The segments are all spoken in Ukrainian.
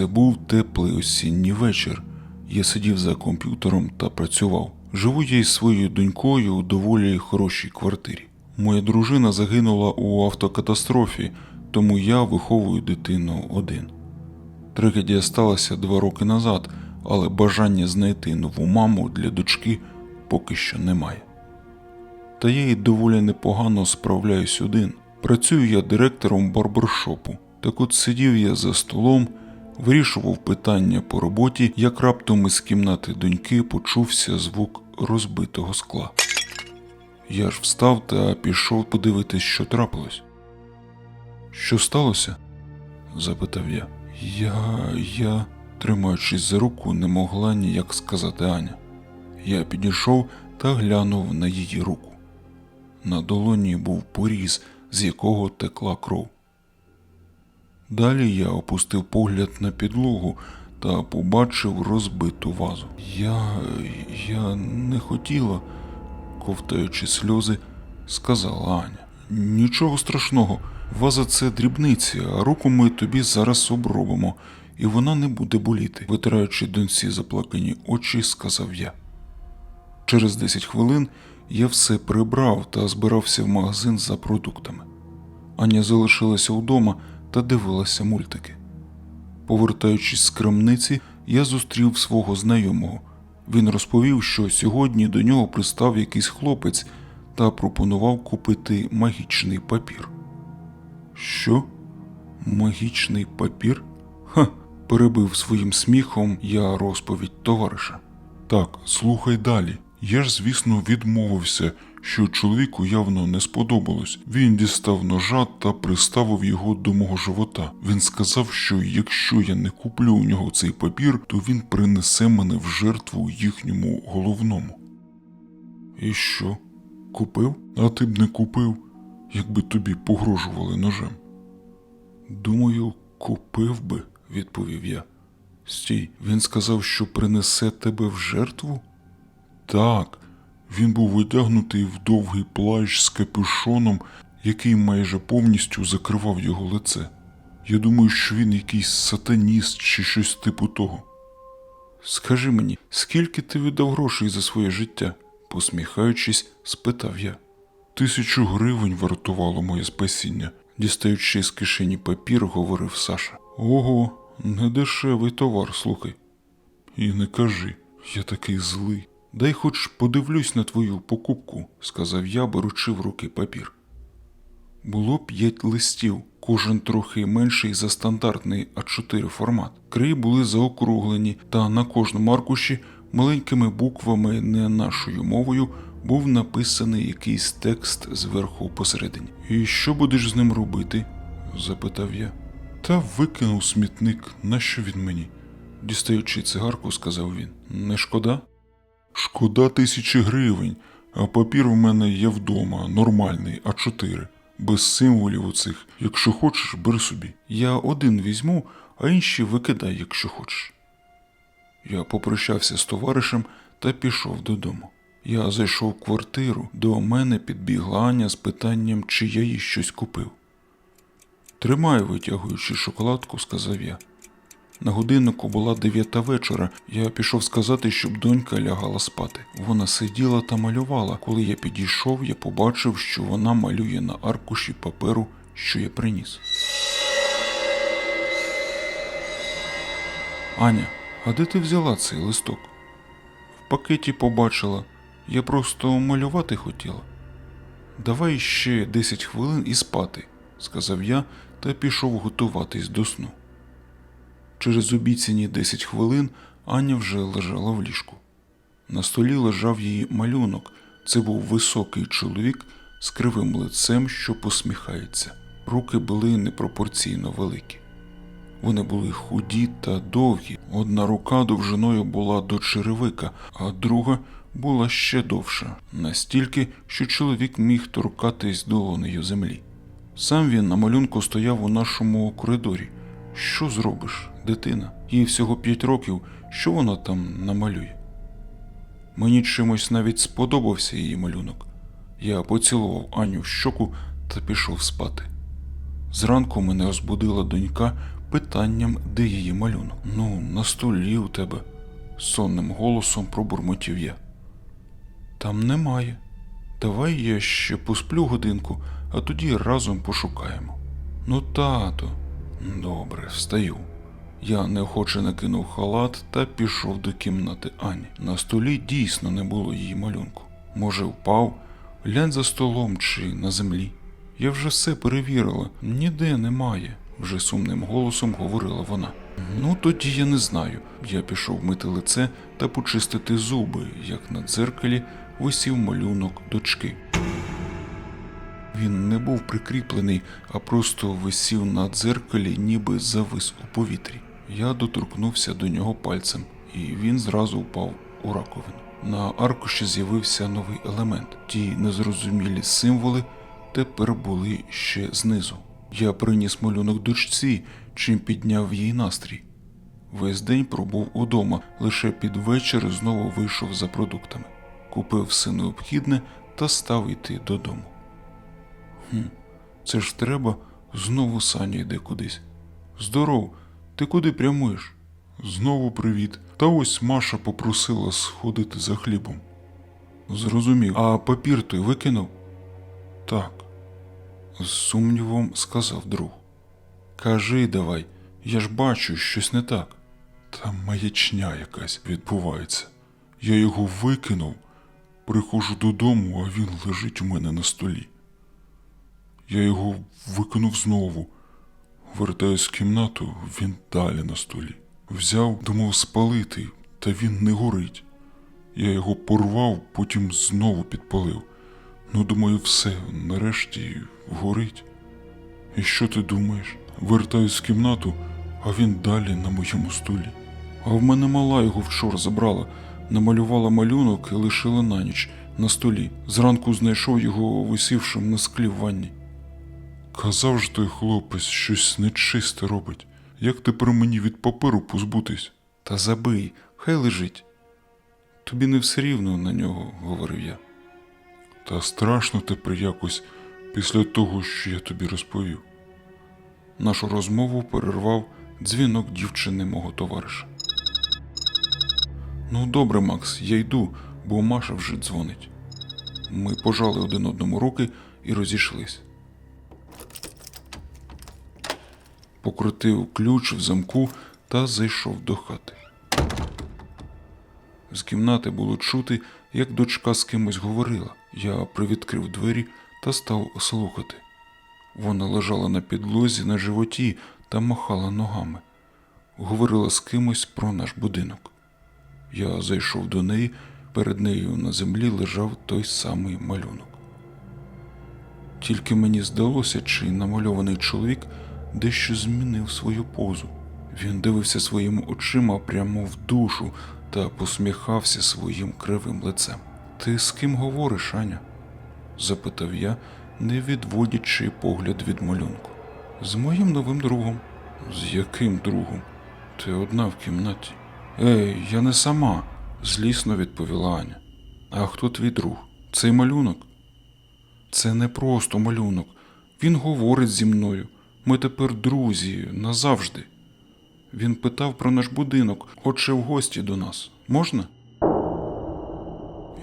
Це був теплий осінній вечір. Я сидів за комп'ютером та працював. Живу я із своєю донькою у доволі хорошій квартирі. Моя дружина загинула у автокатастрофі, тому я виховую дитину один. Трагедія сталася два роки назад, але бажання знайти нову маму для дочки поки що немає. Та я й доволі непогано справляюсь один. Працюю я директором барбершопу. Так от сидів я за столом, вирішував питання по роботі, як раптом із кімнати доньки почувся звук розбитого скла. Я ж встав та пішов подивитись, що трапилось. Що сталося? запитав я. Я. я, тримаючись за руку, не могла ніяк сказати Аня. Я підійшов та глянув на її руку. На долоні був поріз, з якого текла кров. Далі я опустив погляд на підлогу та побачив розбиту вазу. Я. я не хотіла, ковтаючи сльози, сказала Аня. Нічого страшного, ваза це дрібниці, а руку ми тобі зараз обробимо, і вона не буде боліти, витираючи доньці заплакані очі, сказав я. Через 10 хвилин я все прибрав та збирався в магазин за продуктами. Аня залишилася вдома та дивилася мультики. Повертаючись з крамниці, я зустрів свого знайомого. Він розповів, що сьогодні до нього пристав якийсь хлопець та пропонував купити магічний папір. Що? Магічний папір? Ха, перебив своїм сміхом я розповідь товариша. Так, слухай далі. Я ж, звісно, відмовився, що чоловіку явно не сподобалось. Він дістав ножа та приставив його до мого живота. Він сказав, що якщо я не куплю у нього цей папір, то він принесе мене в жертву їхньому головному. І що? Купив? А ти б не купив, якби тобі погрожували ножем. Думаю, купив би, відповів я. Стій, він сказав, що принесе тебе в жертву? Так, він був одягнутий в довгий плащ з капюшоном, який майже повністю закривав його лице. Я думаю, що він якийсь сатаніст чи щось типу того. Скажи мені, скільки ти віддав грошей за своє життя? посміхаючись, спитав я. Тисячу гривень вартувало моє спасіння, дістаючи з кишені папір, говорив Саша. Ого, недешевий товар, слухай. І не кажи, я такий злий. Дай хоч подивлюсь на твою покупку, сказав я, беручи в руки папір. Було п'ять листів, кожен трохи менший за стандартний А4 формат. Краї були заокруглені, та на кожному аркуші маленькими буквами не нашою мовою був написаний якийсь текст зверху посередині. І що будеш з ним робити? запитав я. Та викинув смітник, нащо він мені? Дістаючи цигарку, сказав він. Не шкода? Шкода тисячі гривень, а папір у мене є вдома, нормальний, А4, без символів оцих. Якщо хочеш, бери собі. Я один візьму, а інші викидай, якщо хочеш. Я попрощався з товаришем та пішов додому. Я зайшов в квартиру, до мене підбігла Аня з питанням, чи я їй щось купив. Тримай, витягуючи шоколадку, сказав я. На годиннику була дев'ята вечора. Я пішов сказати, щоб донька лягала спати. Вона сиділа та малювала. Коли я підійшов, я побачив, що вона малює на аркуші паперу, що я приніс. Аня, а де ти взяла цей листок? В пакеті побачила. Я просто малювати хотіла. Давай ще 10 хвилин і спати, сказав я та пішов готуватись до сну. Через обіцяні 10 хвилин Аня вже лежала в ліжку. На столі лежав її малюнок. Це був високий чоловік з кривим лицем, що посміхається. Руки були непропорційно великі. Вони були худі та довгі. Одна рука довжиною була до черевика, а друга була ще довша, настільки, що чоловік міг торкатись долонею землі. Сам він на малюнку стояв у нашому коридорі. Що зробиш, дитина? Їй всього п'ять років, що вона там намалює? Мені чимось навіть сподобався її малюнок. Я поцілував Аню в щоку та пішов спати. Зранку мене розбудила донька, питанням, де її малюнок. Ну, на столі у тебе, сонним голосом пробурмотів я. Там немає. Давай я ще посплю годинку, а тоді разом пошукаємо. Ну, тато. Добре, встаю. Я неохоче накинув халат та пішов до кімнати Ані. На столі дійсно не було її малюнку. Може, впав, глянь за столом чи на землі. Я вже все перевірила, ніде немає, вже сумним голосом говорила вона. Ну, тоді я не знаю. Я пішов мити лице та почистити зуби, як на дзеркалі висів малюнок дочки. Він не був прикріплений, а просто висів на дзеркалі, ніби завис у повітрі. Я доторкнувся до нього пальцем, і він зразу впав у раковину. На аркуші з'явився новий елемент. Ті незрозумілі символи тепер були ще знизу. Я приніс малюнок дочці, чим підняв її настрій. Весь день пробув удома, лише під вечір знову вийшов за продуктами, купив все необхідне та став йти додому. Хм, це ж треба, знову Саня йде кудись. Здоров, ти куди прямуєш? Знову привіт. Та ось Маша попросила сходити за хлібом. Зрозумів, а папір той викинув? Так. З сумнівом сказав друг. Кажи давай, я ж бачу, щось не так. Та маячня якась відбувається. Я його викинув, приходжу додому, а він лежить у мене на столі. Я його викинув знову. Вертаюсь в кімнату, він далі на столі. Взяв, думав спалити, та він не горить. Я його порвав, потім знову підпалив. Ну, думаю, все, нарешті горить. І що ти думаєш? Вертаюсь в кімнату, а він далі на моєму столі. А в мене мала його вчора забрала, намалювала малюнок і лишила на ніч на столі. Зранку знайшов його висівшим на склі в ванні. Казав ж той хлопець, щось нечисте робить. Як тепер мені від паперу позбутись? Та забий, хай лежить. Тобі не все рівно на нього, говорив я. Та страшно тепер якось після того, що я тобі розповів. Нашу розмову перервав дзвінок дівчини мого товариша. Ну, добре, Макс, я йду, бо Маша вже дзвонить. Ми пожали один одному руки і розійшлись. Покрутив ключ в замку та зайшов до хати. З кімнати було чути, як дочка з кимось говорила. Я привідкрив двері та став слухати. Вона лежала на підлозі на животі та махала ногами. Говорила з кимось про наш будинок. Я зайшов до неї, перед нею на землі лежав той самий малюнок. Тільки мені здалося, чи намальований чоловік дещо змінив свою позу. Він дивився своїми очима прямо в душу та посміхався своїм кривим лицем. Ти з ким говориш, Аня? запитав я, не відводячи погляд від малюнку. З моїм новим другом. З яким другом? Ти одна в кімнаті. Ей, я не сама, злісно відповіла Аня. А хто твій друг? Цей малюнок? Це не просто малюнок. Він говорить зі мною. Ми тепер друзі назавжди. Він питав про наш будинок, хоче в гості до нас. Можна?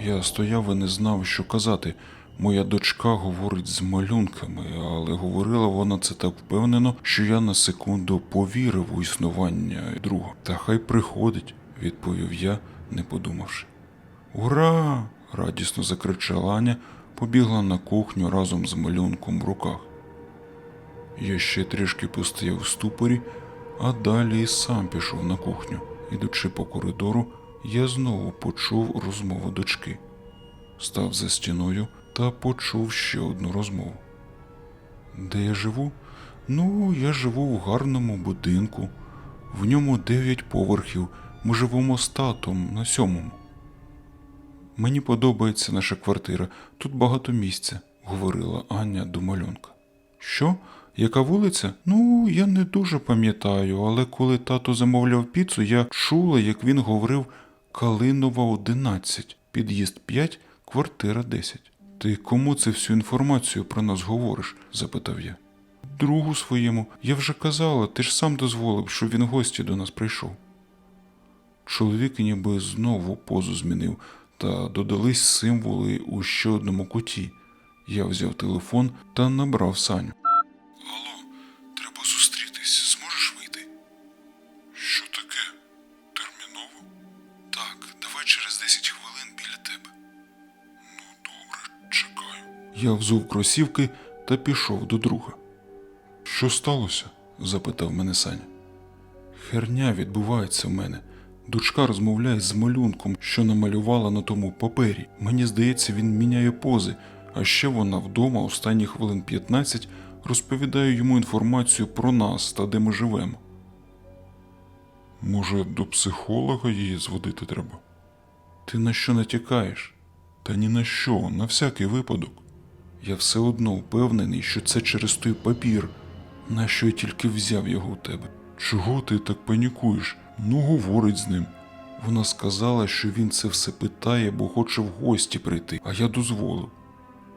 Я стояв і не знав, що казати. Моя дочка говорить з малюнками, але говорила вона це так впевнено, що я на секунду повірив у існування друга. Та хай приходить, відповів я, не подумавши. Ура! радісно закричала Аня, побігла на кухню разом з малюнком в руках. Я ще трішки постояв в ступорі, а далі сам пішов на кухню. Ідучи по коридору, я знову почув розмову дочки. Став за стіною та почув ще одну розмову. Де я живу? Ну, я живу в гарному будинку. В ньому дев'ять поверхів. Ми живемо з татом на сьомому. Мені подобається наша квартира, тут багато місця, говорила Аня до малюнка. Що? Яка вулиця? Ну, я не дуже пам'ятаю, але коли тато замовляв піцу, я чула, як він говорив Калинова 11, під'їзд 5, квартира 10. Ти кому це всю інформацію про нас говориш? запитав я. другу своєму. Я вже казала, ти ж сам дозволив, щоб він в гості до нас прийшов. Чоловік ніби знову позу змінив, та додались символи у ще одному куті. Я взяв телефон та набрав Саню. Я взув кросівки та пішов до друга. Що сталося? запитав мене Саня. Херня відбувається в мене. Дочка розмовляє з малюнком, що намалювала на тому папері. Мені здається, він міняє пози, а ще вона вдома останні хвилин 15 розповідає йому інформацію про нас та де ми живемо. Може, до психолога її зводити треба? Ти на що натякаєш? Та ні на що, на всякий випадок. Я все одно впевнений, що це через той папір, на що я тільки взяв його у тебе. Чого ти так панікуєш? Ну, говорить з ним. Вона сказала, що він це все питає, бо хоче в гості прийти, а я дозволив.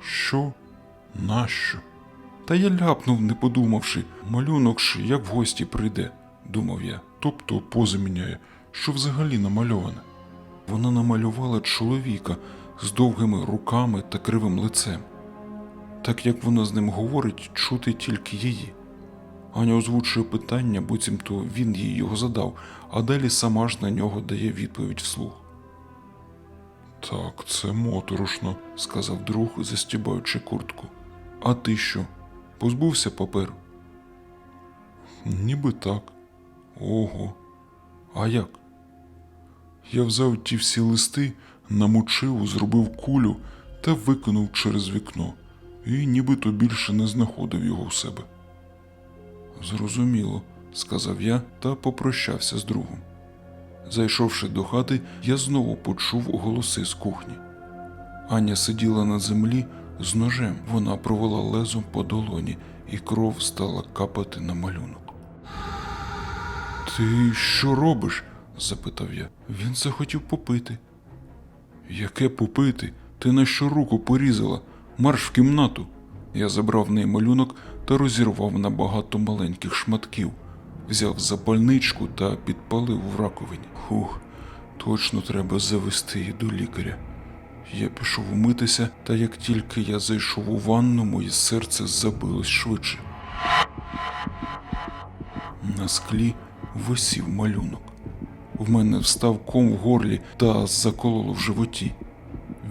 Що? Нащо? Та я ляпнув, не подумавши, малюнок ж як в гості прийде, думав я. Тобто пози міняє, що взагалі намальоване. Вона намалювала чоловіка з довгими руками та кривим лицем. Так як вона з ним говорить, чути тільки її. Аня озвучує питання, буцімто він їй його задав, а далі сама ж на нього дає відповідь вслух. Так, це моторошно, сказав друг, застібаючи куртку. А ти що? Позбувся паперу? Ніби так. Ого. А як? Я взяв ті всі листи, намочив, зробив кулю та викинув через вікно, і нібито більше не знаходив його у себе. Зрозуміло, сказав я та попрощався з другом. Зайшовши до хати, я знову почув голоси з кухні. Аня сиділа на землі з ножем. Вона провела лезом по долоні, і кров стала капати на малюнок. Ти що робиш? запитав я. Він захотів попити. Яке попити? Ти на що руку порізала? Марш в кімнату. Я забрав в неї малюнок та розірвав на багато маленьких шматків, взяв запальничку та підпалив в раковині. Хух, точно треба завести її до лікаря. Я пішов умитися, та як тільки я зайшов у ванну, моє серце забилось швидше. На склі висів малюнок. В мене встав ком в горлі та закололо в животі.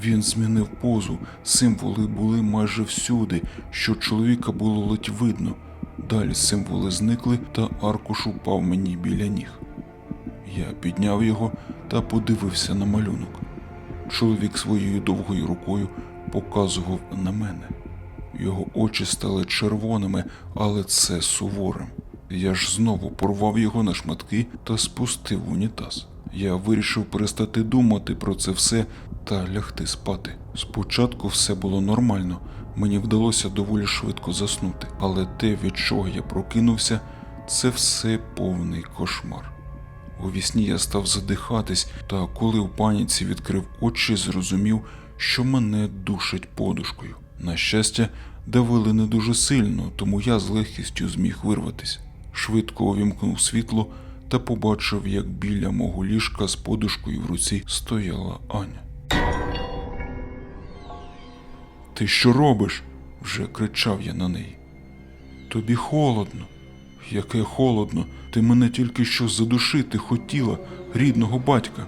Він змінив позу, символи були майже всюди, що чоловіка було ледь видно. Далі символи зникли, та аркуш упав мені біля ніг. Я підняв його та подивився на малюнок. Чоловік своєю довгою рукою показував на мене. Його очі стали червоними, але це суворим. Я ж знову порвав його на шматки та спустив унітаз. Я вирішив перестати думати про це все та лягти спати. Спочатку все було нормально, мені вдалося доволі швидко заснути, але те, від чого я прокинувся, це все повний кошмар. У вісні я став задихатись, та коли в паніці відкрив очі, зрозумів, що мене душать подушкою. На щастя, давили не дуже сильно, тому я з легкістю зміг вирватися. Швидко увімкнув світло та побачив, як біля мого ліжка з подушкою в руці стояла Аня. Ти що робиш? вже кричав я на неї. Тобі холодно. Яке холодно, ти мене тільки що задушити хотіла, рідного батька.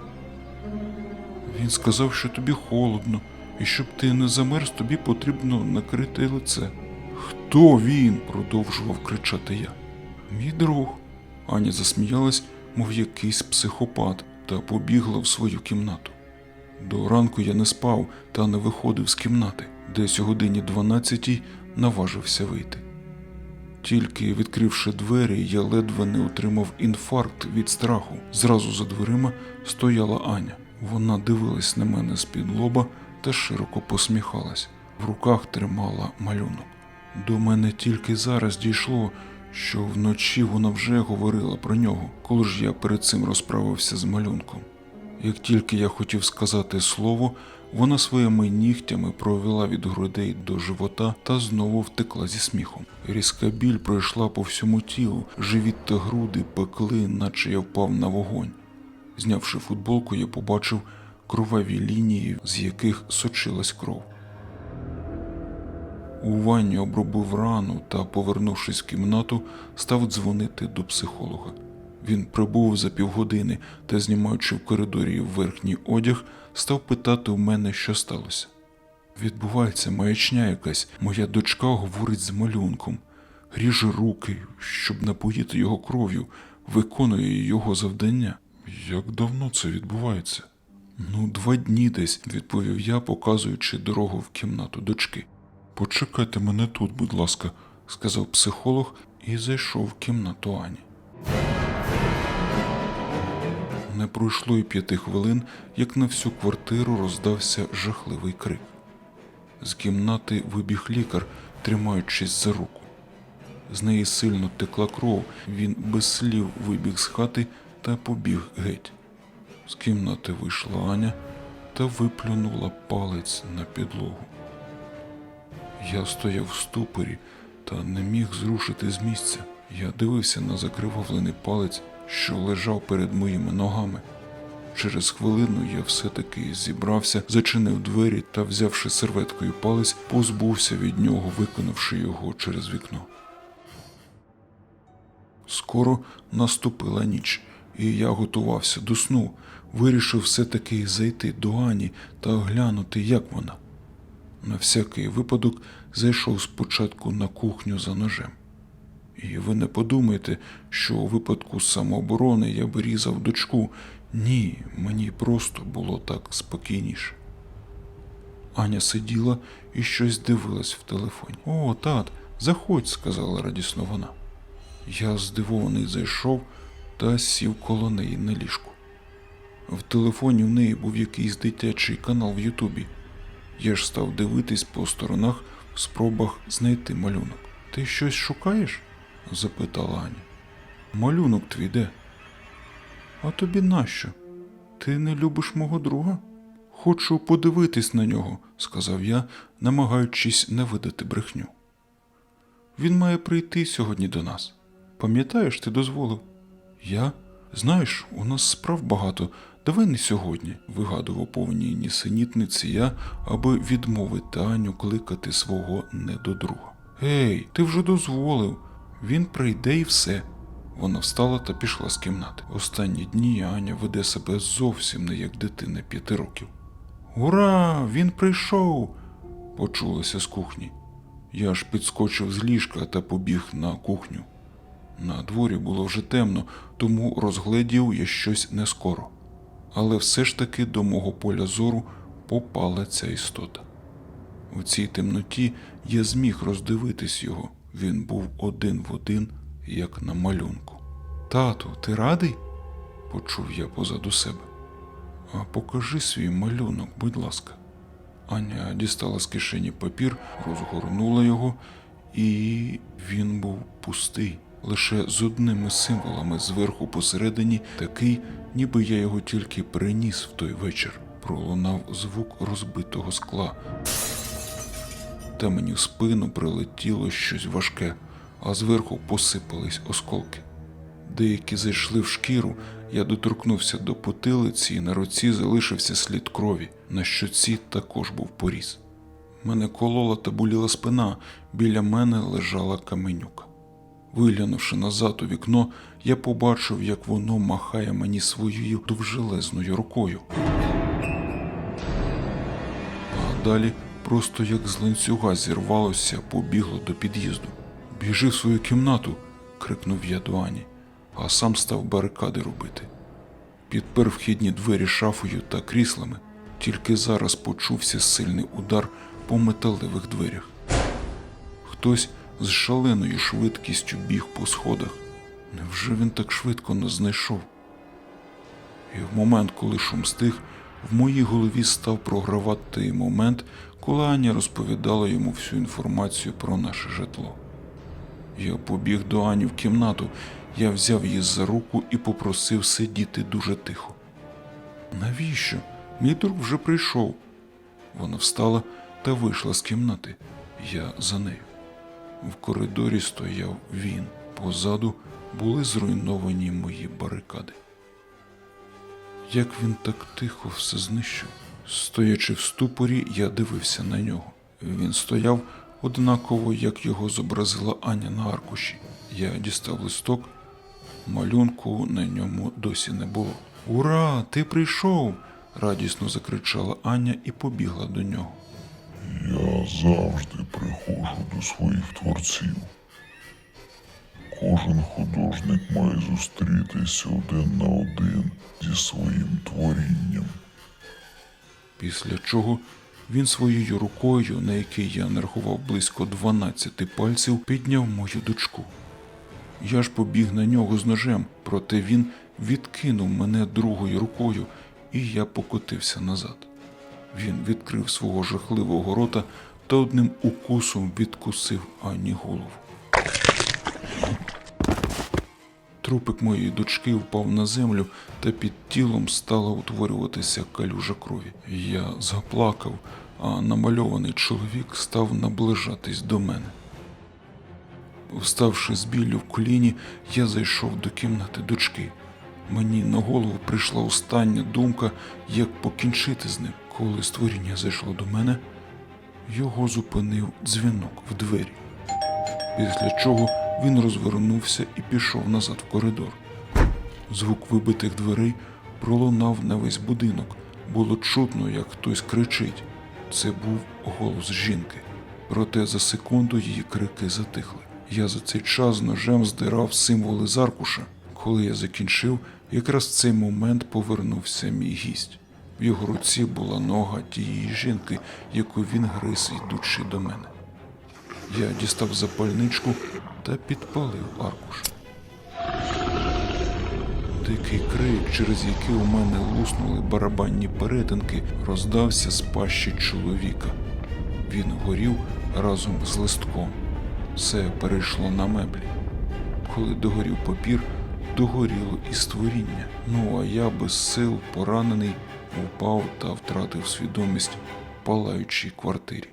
Він сказав, що тобі холодно, і щоб ти не замерз, тобі потрібно накрити лице. Хто він? продовжував кричати я. Мій друг. Аня засміялась, мов якийсь психопат, та побігла в свою кімнату. До ранку я не спав та не виходив з кімнати, десь у годині 12 наважився вийти. Тільки відкривши двері, я ледве не отримав інфаркт від страху. Зразу за дверима стояла Аня. Вона дивилась на мене з-під лоба та широко посміхалась. В руках тримала малюнок. До мене тільки зараз дійшло, що вночі вона вже говорила про нього, коли ж я перед цим розправився з малюнком. Як тільки я хотів сказати слово, Вона своїми нігтями провела від грудей до живота та знову втекла зі сміхом. Різка біль пройшла по всьому тілу, живіт та груди пекли, наче я впав на вогонь. Знявши футболку, я побачив кроваві лінії, з яких сочилась кров. У ванні обробив рану та, повернувшись в кімнату, став дзвонити до психолога. Він прибув за півгодини та, знімаючи в коридорі верхній одяг, став питати у мене, що сталося. Відбувається маячня якась, моя дочка говорить з малюнком, ріже руки, щоб напоїти його кров'ю, виконує його завдання. Як давно це відбувається? Ну, два дні десь, відповів я, показуючи дорогу в кімнату дочки. Почекайте мене тут, будь ласка, сказав психолог і зайшов в кімнату Ані. Не пройшло й п'яти хвилин, як на всю квартиру роздався жахливий крик. З кімнати вибіг лікар, тримаючись за руку. З неї сильно текла кров, він без слів вибіг з хати та побіг геть. З кімнати вийшла Аня та виплюнула палець на підлогу. Я стояв в ступорі та не міг зрушити з місця. Я дивився на закривавлений палець, що лежав перед моїми ногами. Через хвилину я все-таки зібрався, зачинив двері та, взявши серветкою палець, позбувся від нього, виконавши його через вікно. Скоро наступила ніч, і я готувався до сну. Вирішив все-таки зайти до Ані та оглянути, як вона. На всякий випадок зайшов спочатку на кухню за ножем. І ви не подумайте, що у випадку самооборони я би різав дочку. Ні, мені просто було так спокійніше. Аня сиділа і щось дивилась в телефоні. О, тат, заходь, сказала радісно вона. Я здивований зайшов та сів коло неї на ліжку. В телефоні в неї був якийсь дитячий канал в Ютубі. Я ж став дивитись по сторонах в спробах знайти малюнок. Ти щось шукаєш? запитала Аня. Малюнок твій де? А тобі нащо? Ти не любиш мого друга? Хочу подивитись на нього, сказав я, намагаючись не видати брехню. Він має прийти сьогодні до нас. Пам'ятаєш, ти дозволив? Я? Знаєш, у нас справ багато. Давай не сьогодні, вигадував повній нісенітниці я, аби відмовити Аню кликати свого недодруга. Гей, ти вже дозволив. Він прийде і все. Вона встала та пішла з кімнати. Останні дні Аня веде себе зовсім не як дитина п'яти років. Ура! Він прийшов! почулося з кухні. Я аж підскочив з ліжка та побіг на кухню. На дворі було вже темно, тому розгледів я щось не скоро. Але все ж таки до мого поля зору попала ця істота. У цій темноті я зміг роздивитись його. Він був один в один, як на малюнку. Тату, ти радий? почув я позаду себе. А покажи свій малюнок, будь ласка. Аня дістала з кишені папір, розгорнула його, і він був пустий, лише з одними символами зверху посередині, такий, ніби я його тільки приніс в той вечір. Пролунав звук розбитого скла. Та мені в спину прилетіло щось важке, а зверху посипались осколки. Деякі зайшли в шкіру, я доторкнувся до потилиці, і на руці залишився слід крові, на щоці також був поріз. Мене колола та боліла спина, біля мене лежала каменюка. Виглянувши назад у вікно, я побачив, як воно махає мені своєю довжелезною рукою. А далі, просто як з ланцюга зірвалося, побігло до під'їзду. Біжи в свою кімнату, крикнув я до Ані, а сам став барикади робити. Підпер вхідні двері шафою та кріслами, тільки зараз почувся сильний удар по металевих дверях. Хтось з шаленою швидкістю біг по сходах. Невже він так швидко нас знайшов? І в момент, коли шум стих, в моїй голові став програвати момент, коли Аня розповідала йому всю інформацію про наше житло. Я побіг до Ані в кімнату, я взяв її за руку і попросив сидіти дуже тихо. Навіщо? Мій друг вже прийшов. Вона встала та вийшла з кімнати. Я за нею. В коридорі стояв він. Позаду були зруйновані мої барикади. Як він так тихо все знищив? Стоячи в ступорі, я дивився на нього. Він стояв однаково, як його зобразила Аня на аркуші. Я дістав листок, малюнку на ньому досі не було. Ура! Ти прийшов! радісно закричала Аня і побігла до нього. Я завжди приходжу до своїх творців. Кожен художник має зустрітися один на один зі своїм творінням. Після чого він своєю рукою, на якій я нарахував близько 12 пальців, підняв мою дочку. Я ж побіг на нього з ножем, проте він відкинув мене другою рукою, і я покотився назад. Він відкрив свого жахливого рота та одним укусом відкусив Ані голову. Трупик моєї дочки впав на землю, та під тілом стала утворюватися калюжа крові. Я заплакав, а намальований чоловік став наближатись до мене. Вставши з біллю в коліні, я зайшов до кімнати дочки. Мені на голову прийшла остання думка, як покінчити з ним. Коли створіння зайшло до мене, його зупинив дзвінок в двері після чого він розвернувся і пішов назад в коридор. Звук вибитих дверей пролунав на весь будинок. Було чутно, як хтось кричить. Це був голос жінки. Проте за секунду її крики затихли. Я за цей час ножем здирав символи з аркуша. Коли я закінчив, якраз в цей момент повернувся мій гість. В його руці була нога тієї жінки, яку він гриз, йдучи до мене. Я дістав запальничку та підпалив аркуш. Дикий крик, через який у мене луснули барабанні перетинки, роздався з пащі чоловіка. Він горів разом з листком. Все перейшло на меблі. Коли догорів папір, догоріло і створіння. Ну а я без сил, поранений, впав та втратив свідомість в палаючій квартирі.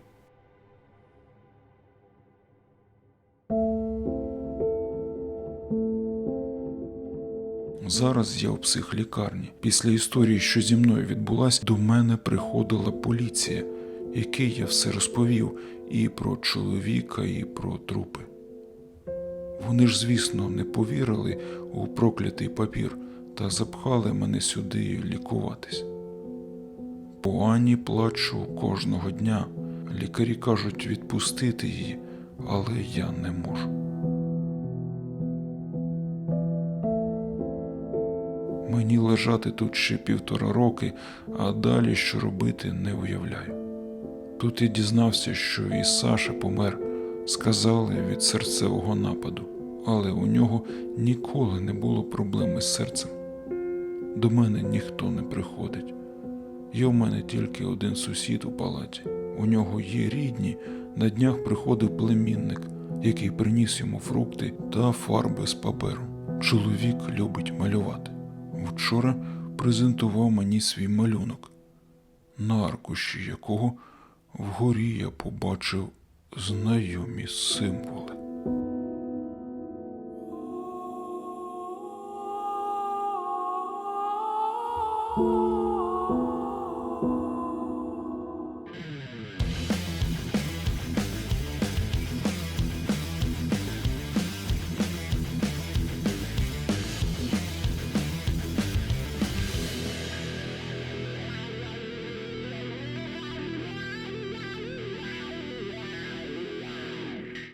Зараз я в психлікарні. Після історії, що зі мною відбулась, до мене приходила поліція, який я все розповів і про чоловіка, і про трупи. Вони ж, звісно, не повірили у проклятий папір та запхали мене сюди лікуватись. По Ані плачу кожного дня. Лікарі кажуть відпустити її, але я не можу. Мені лежати тут ще півтора роки, а далі що робити не уявляю. Тут я дізнався, що і Саша помер, сказали від серцевого нападу, але у нього ніколи не було проблеми з серцем. До мене ніхто не приходить. Є в мене тільки один сусід у палаті. У нього є рідні, на днях приходив племінник, який приніс йому фрукти та фарби з паперу. Чоловік любить малювати. Вчора презентував мені свій малюнок, на аркуші якого вгорі я побачив знайомі символи.